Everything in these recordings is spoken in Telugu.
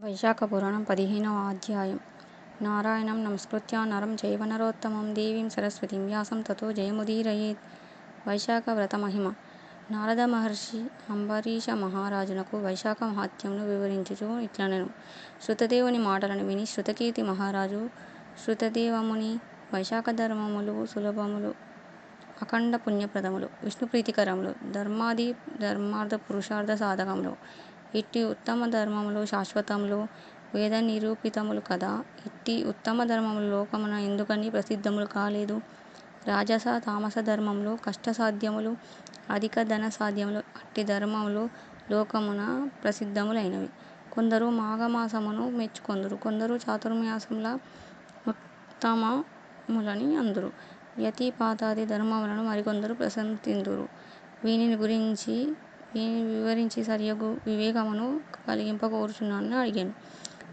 వైశాఖ పురాణం పదిహేనవ అధ్యాయం. నారాయణం నమస్కృత్య నరం జైవనరోత్తమం దేవీం సరస్వతీం వ్యాసం తతో జయముదీరయేత్. వైశాఖ వ్రత మహిమ. నారద మహర్షి అంబరీష మహారాజునకు వైశాఖ మహాత్మ్యమును వివరించుచు ఇట్లనెను. శృతదేవుని మాటలను విని శృతకీర్తి మహారాజు శృతదేవముని వైశాఖ ధర్మములు సులభములు అఖండ పుణ్యప్రదములు విష్ణుప్రీతికరములు ధర్మాది ధర్మార్థ పురుషార్థ సాధకములు ఇట్టి ఉత్తమ ధర్మములు శాశ్వతములు వేద నిరూపితములు కదా? ఇట్టి ఉత్తమ ధర్మములు లోకమున ఎందుకని ప్రసిద్ధములు కాలేదు? రాజస తామస ధర్మములు కష్టసాధ్యములు అధిక ధన సాధ్యములు అట్టి ధర్మములు లోకమున ప్రసిద్ధములైనవి. కొందరు మాఘమాసమును మెచ్చుకొందురు కొందరు చాతుర్మాసముల ఉత్తమములని అందురు. యతిపాతాది ధర్మములను మరికొందరు ప్రశంసిందురు. వీనిని గురించి వివరించి సరియగు వివేకమును కలిగింపకోరుచున్నానని అడిగాను.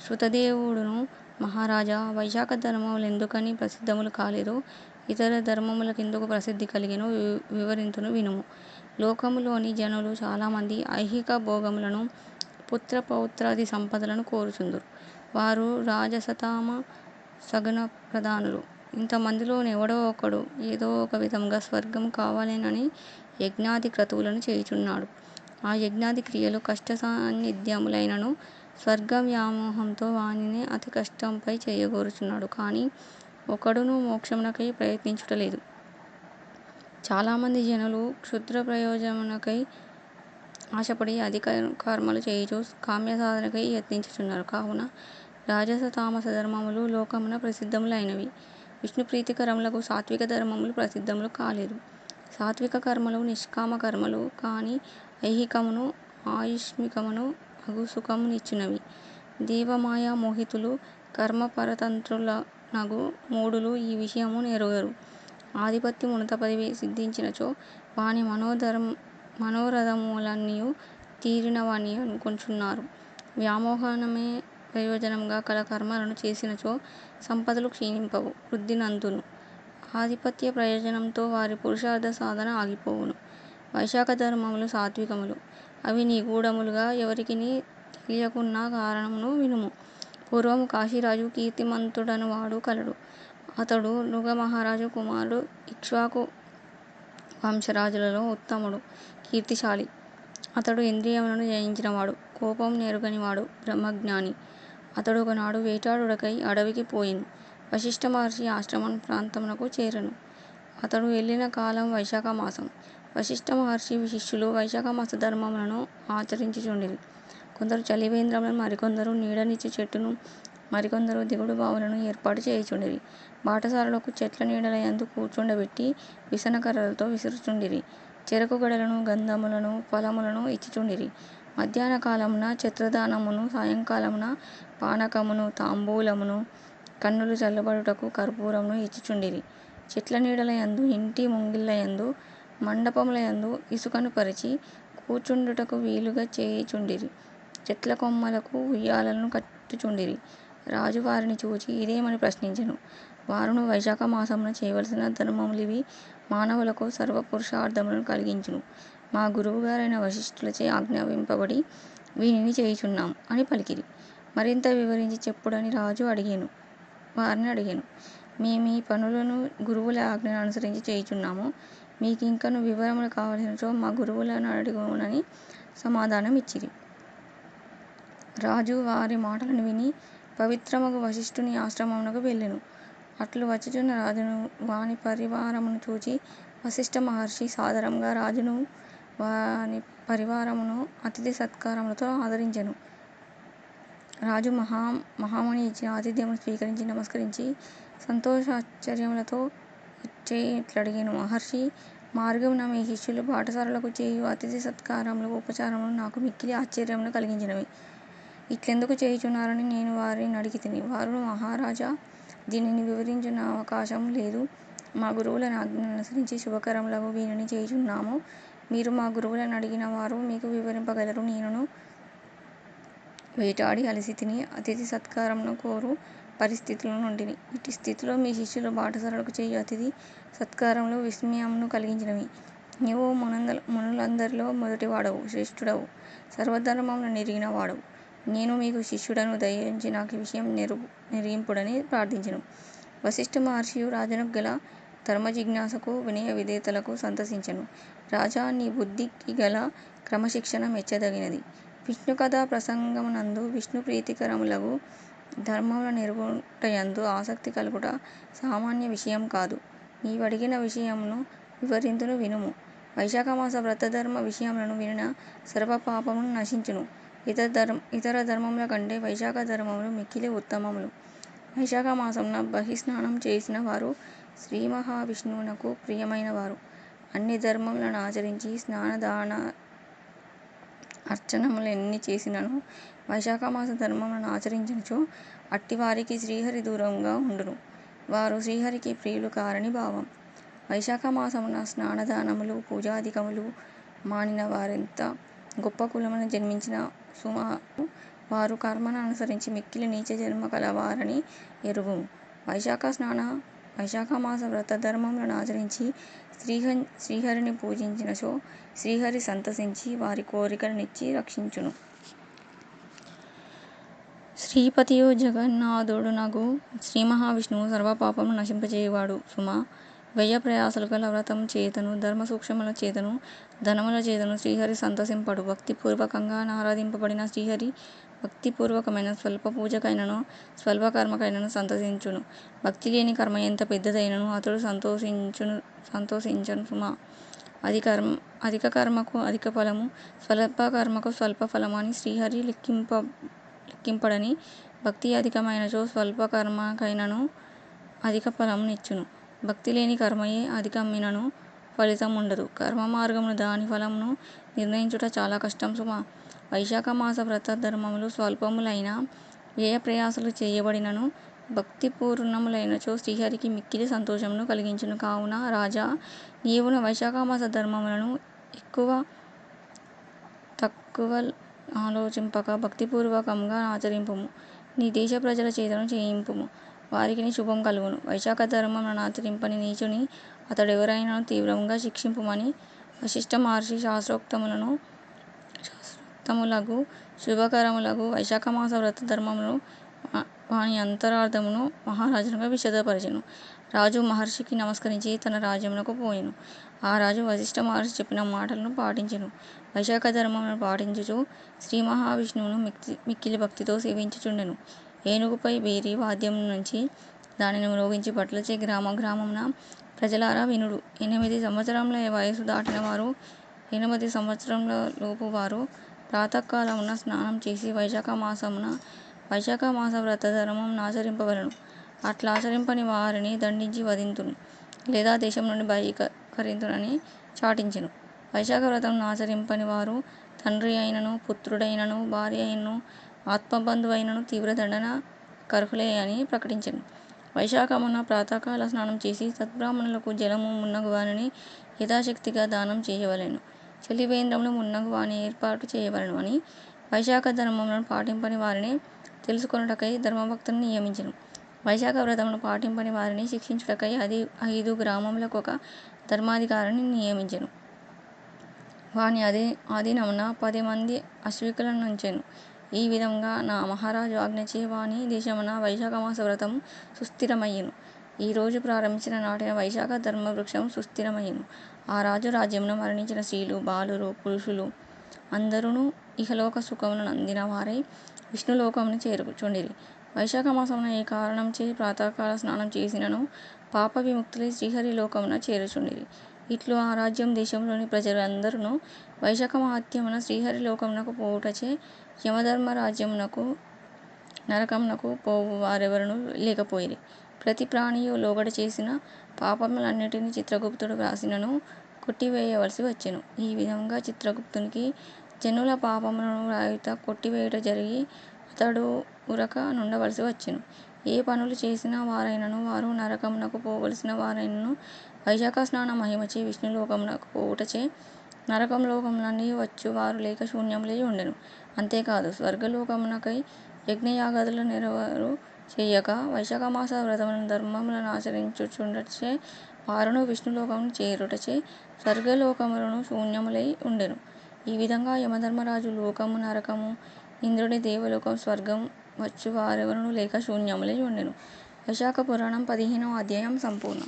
శృతదేవుడును మహారాజా వైశాఖ ధర్మములు ఎందుకని ప్రసిద్ధములు కాలేదో. ఇతర ధర్మములకెందుకు ప్రసిద్ధి కలిగెనో వివరింతును వినుము. లోకములోని జనులు చాలామంది ఐహిక భోగములను పుత్ర పౌత్రాది సంపదలను కోరుచుందురు. వారు రాజసతామ సగుణ ప్రధానులు. ఇంతమందిలోనెవడో ఒకడు ఏదో ఒక విధంగా స్వర్గం కావాలేనని యజ్ఞాది క్రతువులను చేయుచున్నాడు. ఆ యజ్ఞాది క్రియలు కష్ట సాన్నిధ్యములైనను స్వర్గ వ్యామోహంతో వానిని అతి కష్టంపై చేయగోరుచున్నాడు. కానీ ఒకడునూ మోక్షమునకై ప్రయత్నించుటలేదు. చాలామంది జనులు క్షుద్ర ప్రయోజనమునకై ఆశపడి అధిక కర్మలు చేయుచు కామ్యసాధనకై యత్నించుచున్నారు. కావున రాజస తామస ధర్మములు లోకమున ప్రసిద్ధములైనవి. విష్ణుప్రీతికరములకు సాత్విక ధర్మములు ప్రసిద్ధములు కాలేదు. సాత్విక కర్మలు నిష్కామ కర్మలు కానీ ఐహికమును ఆయుష్మికమును అగు సుఖమునిచ్చునవి దేవమాయా మోహితులు కర్మపరతంత్రులనగు మూఢులు ఈ విషయము నెరుగరు. ఆధిపత్యమున్నత పదవి సిద్ధించినచో వాని మనోరథములన్నీయు తీరినవని అనుకొనుచున్నారు వ్యామోహమే ప్రయోజనముగా కల కర్మలను చేసినచో సంపదలు క్షీణింపవు వృద్ధి నందును. ఆధిపత్య ప్రయోజనంతో వారి పురుషార్థ సాధన ఆగిపోవును. వైశాఖ ధర్మములు సాత్వికములు. అవి నిగూఢములుగా ఎవరికిని తెలియకున్న కారణమును వినుము. పూర్వము కాశీరాజు కీర్తిమంతుడను వాడు కలడు. అతడు నృగ మహారాజు కుమారుడు ఇక్ష్వాకు వంశరాజులలో ఉత్తముడు కీర్తిశాలి. అతడు ఇంద్రియములను జయించినవాడు కోపం నెరుగనివాడు బ్రహ్మజ్ఞాని. అతడు ఒకనాడు వేటాడుడకై అడవికి పోయిను వశిష్ఠ మహర్షి ఆశ్రమం ప్రాంతమునకు చేరెను. అతడు వెళ్ళిన కాలం వైశాఖ మాసం వశిష్ఠ మహర్షి శిష్యులు వైశాఖ మాస ధర్మములను ఆచరించుచుండిరి. కొందరు చలివేంద్రములను మరికొందరు నీడనిచ్చి చెట్టును మరికొందరు దిగుడు బావులను ఏర్పాటు చేయుచుండిరి. బాటసారులకు చెట్ల నీడల యందు కూర్చుండబెట్టి విసనకర్రలతో విసురుచుండిరి. చెరకు గడలను గంధములను ఫలములను ఇచ్చిచుండిరి. మధ్యాహ్న కాలమున చిత్రదానమును సాయంకాలమున పానకమును తాంబూలమును కన్నులు చల్లబడుటకు కర్పూరమును ఇచ్చుచుండిరి. చెట్ల నీడల యందు ఇంటి ముంగిళ్ళ యందు మండపములయందు ఇసుకను పరిచి కూర్చుండుటకు వీలుగా చేయుచుండిరి. చెట్ల కొమ్మలకు ఉయ్యాలలను కట్టుచుండిరి. రాజు వారిని చూచి ఇదేమని ప్రశ్నించెను? వారును వైశాఖ మాసమున చేయవలసిన ధర్మములివి మానవులకు సర్వ పురుషార్థములను కలిగించును. మా గురువుగారైన వశిష్ఠులచే ఆజ్ఞాపింపబడి వీనిని చేయుచున్నాము అని పలికిరి. మరింత వివరించి చెప్పుడని రాజు అడిగెను. వారిని అడిగెను మేమీ పనులను గురువుల ఆజ్ఞను అనుసరించి చేయుచున్నాము. మీకు ఇంకను వివరములు కావలసినచో మా గురువులనడుగుడని సమాధానం ఇచ్చిరి. రాజు వారి మాటలను విని పవిత్రమగు వశిష్ఠుని ఆశ్రమమునకు వెళ్ళెను. అట్లు వచ్చుచున్న రాజును వాని పరివారమును చూచి వశిష్ఠ మహర్షి సాధారణంగా రాజును వాని పరివారమును అతిథి సత్కారములతో ఆదరించెను. రాజు మహా మహాముని ఇచ్చిన ఆతిథ్యమును స్వీకరించి నమస్కరించి సంతోషాశ్చర్యములతో ఇట్లడిగెను మహర్షి మార్గమున మీ శిష్యులు బాటసారులకు చేయు అతిథి సత్కారములు ఉపచారములు నాకు మిక్కిలి ఆశ్చర్యమును కలిగించినవి. ఇట్లెందుకు చేయుచున్నారని నేను వారినడిగితిని వారు మహారాజా దీనిని వివరించున అవకాశము లేదు. మా గురువుల ఆజ్ఞను అనుసరించి శుభకరములగు వీనిని చేయుచున్నాము. మీరు మా గురువులను అడిగిన వారు మీకు వివరింపగలరు. నేనును వేటాడి అలసితిని. అతిథి సత్కారమును కోరు. పరిస్థితిలో నుండిని. ఇట్టి స్థితిలో మీ శిష్యులు బాటసారులకు చేయు అతిథి సత్కారములు విస్మయమును కలిగించినవి. నీవు మునులందరిలో మొదటివాడవు శ్రేష్ఠుడవు సర్వధర్మములను నెరిగిన వాడవు నేను మీకు శిష్యుడను దయించి నాకు విషయం నెరు నెరిగింపుడని ప్రార్థించను. వశిష్ఠ మహర్షియు రాజునకు గల ధర్మ జిజ్ఞాసకు వినయ విధేయతలకు సంతసించను. రాజా నీ బుద్ధికి గల క్రమశిక్షణ మెచ్చదగినది. విష్ణు విష్ణుకథా ప్రసంగమునందు విష్ణు ప్రీతికరములగు ధర్మముల నెరుగుటయందు ఆసక్తి కలుగుట సామాన్య విషయం కాదు. నీవడిగిన విషయమును వివరింతును వినుము. వైశాఖమాస వ్రతధర్మ విషయములను వినిన సర్వపాపములు నశించును. ఇతర ధర్మముల కంటె వైశాఖ ధర్మములు మిక్కిలి ఉత్తమములు. వైశాఖమాసమున బహిస్నానం చేసిన వారు శ్రీమహావిష్ణువునకు ప్రియమైనవారు. అన్ని ధర్మములనాచరించి స్నాన అర్చనములు ఎన్ని చేసినను వైశాఖమాస అట్టి అట్టివారికి శ్రీహరి దూరంగా ఉండును. వారు శ్రీహరికి ప్రియులు కారని భావం. వైశాఖమాసమున స్నానదానములు పూజాదికములు మానిన వారెంత గొప్ప కులమున జన్మించిన సుమారు వారు కర్మననుసరించి మిక్కిలి నీచ జన్మ కలవారని స్నాన వైశాఖమాస శ్రీహ శ్రీహరిని పూజించినచో శ్రీహరి సంతసించి వారి కోరికలనిచ్చి రక్షించును. శ్రీపతియు జగన్నాథుడునగు శ్రీమహావిష్ణువు సర్వపాపములు నశింపజేయువాడు సుమా! వ్యయప్రయాసలు గల వ్రతము చేతను ధర్మ ధర్మసూక్ష్మముల చేతను ధనముల చేతను శ్రీహరి సంతసింపడు. భక్తిపూర్వకంగా నారాధింపబడిన శ్రీహరి భక్తిపూర్వకమైన స్వల్ప పూజకైనను స్వల్పకర్మకైనను సంతసించును. భక్తిలేని కర్మ ఎంత పెద్దదైనను అతడు సంతోషించును సంతోషించను సుమా! అధికకర్మకు అధికఫలము స్వల్పకర్మకు స్వల్పఫలము అని శ్రీహరి లెక్కింప లెక్కింపడని భక్తి అధికమైనచో స్వల్పకర్మకైనను నిచ్చును భక్తి లేని కర్మయే ఉండదు ఫలితముండదు. కర్మమార్గమున దాని ఫలమును నిర్ణయించుట చాలా కష్టం సుమా! వైశాఖమాస వ్రత ధర్మములు స్వల్పములైన వ్యయ ప్రయాసలు చేయబడినను భక్తిపూర్ణములైనచో శ్రీహరికి మిక్కిలి సంతోషమును కలిగించును. కావున రాజా నీవును వైశాఖమాస ధర్మములను ఎక్కువ తక్కువ ఆలోచింపక భక్తిపూర్వకముగా ఆచరింపుము నీ దేశ ప్రజల చేతను చేయింపుము. వారికిని శుభం కలుగును. వైశాఖధర్మములనాచరింపని నీచుని అతడెవరైనను తీవ్రముగా శిక్షింపుమని వసిష్ఠమహర్షి శాస్త్రోక్తములగు శుభకరములగు వైశాఖమాస వ్రత ధర్మమును వాని అంతరార్థమును మహారాజునుగా విశదపరచెను. రాజు మహర్షికి నమస్కరించి తన రాజ్యమునకు పోయెను. ఆ రాజు వశిష్ట మహర్షి చెప్పిన మాటలను పాటించెను. వైశాఖధర్మములను పాటించుచు శ్రీమహావిష్ణువును మిక్కిలి భక్తితో సేవించుచుండెను. ఏనుగుపై వీరి వాద్యం నుంచి దానిని మ్రోగించి గ్రామ గ్రామమున ప్రజలారా వినుడు. ఎనిమిది సంవత్సరముల వయసు దాటినవారు ఎనిమిది సంవత్సరములలోపువారు ప్రాతకాలమున స్నానం చేసి వైశాఖమాసమున వైశాఖమాస ఆచరింపవలను అట్లా ఆచరింపని వారిని దండించి వధింతును, లేదా దేశం దేశమునుండి బహిష్కరింతునని చాటించెను. వైశాఖవ్రతము ఆచరింపని వారు తండ్రి అయినను పుత్రుడైనను భార్య అయినను ఆత్మబంధువైనను తీవ్ర దండన అని ప్రకటించెను. వైశాఖమున ప్రాతకాల స్నానం చేసి సద్బ్రాహ్మణులకు జలము మున్నగువానిని యథాశక్తిగా దానం చేయవలెను. చలివేంద్రములు మున్నగువాని ఏర్పాటు చేయవలెను అని వైశాఖ ధర్మములను పాటింపని వారిని తెలుసుకొనుటకై ధర్మభక్తులను నియమించను వైశాఖ వ్రతమును పాటింపని వారిని శిక్షించుటకై అది ఐదు గ్రామములకు ఒక ధర్మాధికారిని నియమించెను. వాని ఆధీనమున అశ్వికులను అశ్వికులనుంచెను. ఈ విధంగా నా మహారాజు ఆజ్ఞచే వాని దేశమున వైశాఖమాస వ్రతము సుస్థిరమయ్యెను. ఈ రోజు ప్రారంభించిన నాటిన వైశాఖ ధర్మవృక్షం సుస్థిరమయ్యెను. ఆ రాజు రాజ్యమున మరణించిన స్త్రీలు, బాలురు, పురుషులు అందరును ఇహలోక సుఖమును నందిన వారై విష్ణులోకమును చేరుచుండిరి. వైశాఖమాసమున ఏ కారణంచే ప్రాతకాల స్నానం చేసినను పాపవిముక్తులై శ్రీహరి లోకమున చేరుచుండిరి. ఇట్లు ఆ రాజ్యము దేశములోని ప్రజలందరును వైశాఖమాహాత్మ్యమున శ్రీహరి లోకమునకు పోవుటచే యమధర్మరాజ్యమునకు నరకమునకు పోవు వారెవరునూ లేకపోయిరి. ప్రతి ప్రాణియు లోగడ చేసిన పాపములన్నిటిని చిత్రగుప్తుడు వ్రాసినను కొట్టివేయవలసి వచ్చెను. ఈ విధముగా చిత్రగుప్తునికి జనుల పాపములను వ్రాయుట కొట్టివేయుట జరిగి అతడు ఉరక నుండవలసి వచ్చెను. ఏ పనులు చేసిన వారైనను వారు నరకమునకు పోవలసిన వారైనను వైశాఖస్నాన మహిమచే విష్ణులోకమునకు పోవుటచే నరకలోకములనుండి వచ్చు వారు లేక శూన్యములై ఉండెను. అంతేకాదు స్వర్గలోకమునకై యజ్ఞయాగాదులు నెవరు చేయక వైశాఖమాస ఆచరించుచుండచే వారును విష్ణులోకమును చేరుటచే స్వర్గలోకములను శూన్యములై ఉండెను. ఈ విధంగా యమధర్మరాజు లోకము నరకము ఇంద్రుడి దేవలోకం స్వర్గం వచ్చు వారెవరునూ లేక శూన్యములై వుండెను. విశాఖ పురాణం పదిహేనవ అధ్యాయం సంపూర్ణం.